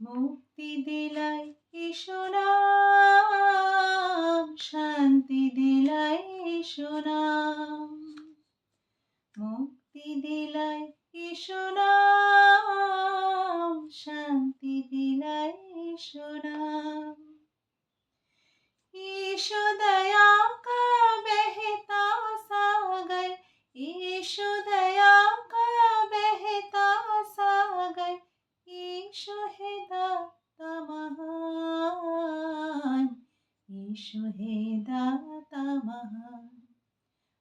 মুক্তি দিলাই ঈশ্বরাম শান্তি দিলাই ঈশ্বরাম। মুক্তি দিলাই ঈশ্বরাম শান্তি দিলাই ঈশ্বরাম। ईशो এসো হে দাতা মহা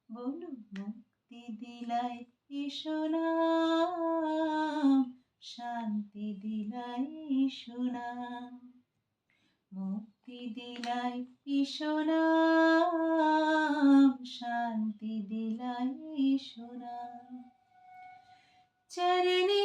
বলো মুক্তি দিলাই এসো শান্তি দিলাই এসো মুক্তি দিলাই এসো শান্তি দিলাই এসো চরণে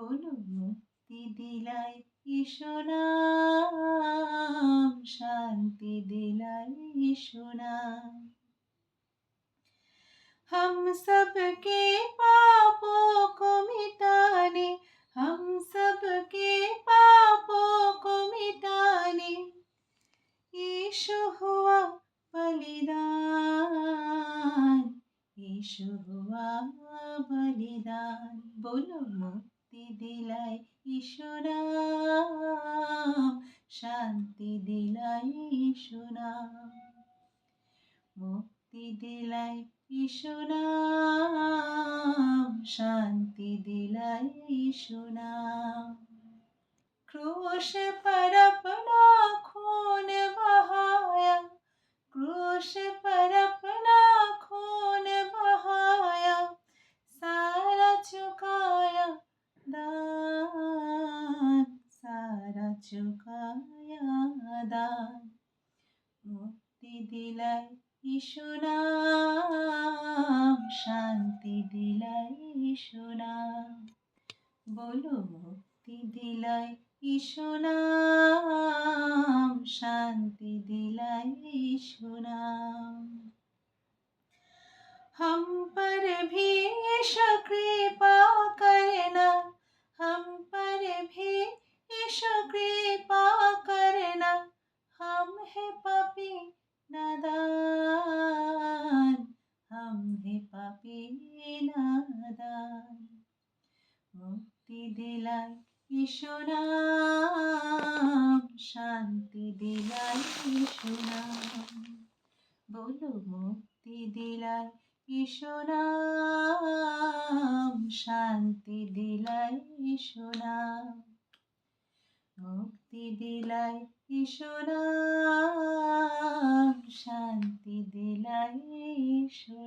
বলো মুক্তি দিলাই ঈশ্বরাম শান্তি দিলাই ঈশ্বরাম हम सबके पापों को मिटाने हम सबके पापों को मिटाने यीशु हुआ बलिदान यीशु हुआ बलिदान बोलो मुक्ति দিলাই ঈশ্বরাম শান্তি দিলাই ঈশ্বরাম। মুক্তি দিলাই ঈশ্বরাম শান্তি দিলাই ঈশ্বরাম। ক্রোশ পারাপণ চুকায়াদায় মুক্তি দিলাই ইসুনাম শান্তি দিলাই ইসুনাম বলো মুক্তি দিলাই ইসুনাম হে পাপি নাদান হাম হে পাপি নাদান মুক্তি দিলাই ঈশ্বরাম শান্তি দিলাই ঈশ্বরাম বলো মুক্তি দিলাই ঈশ্বরাম শান্তি দিলাই ঈশ্বরাম মুক্তি দিলাই ঈশ্বরাম শান্তি দিলাই ঈশ্বরাম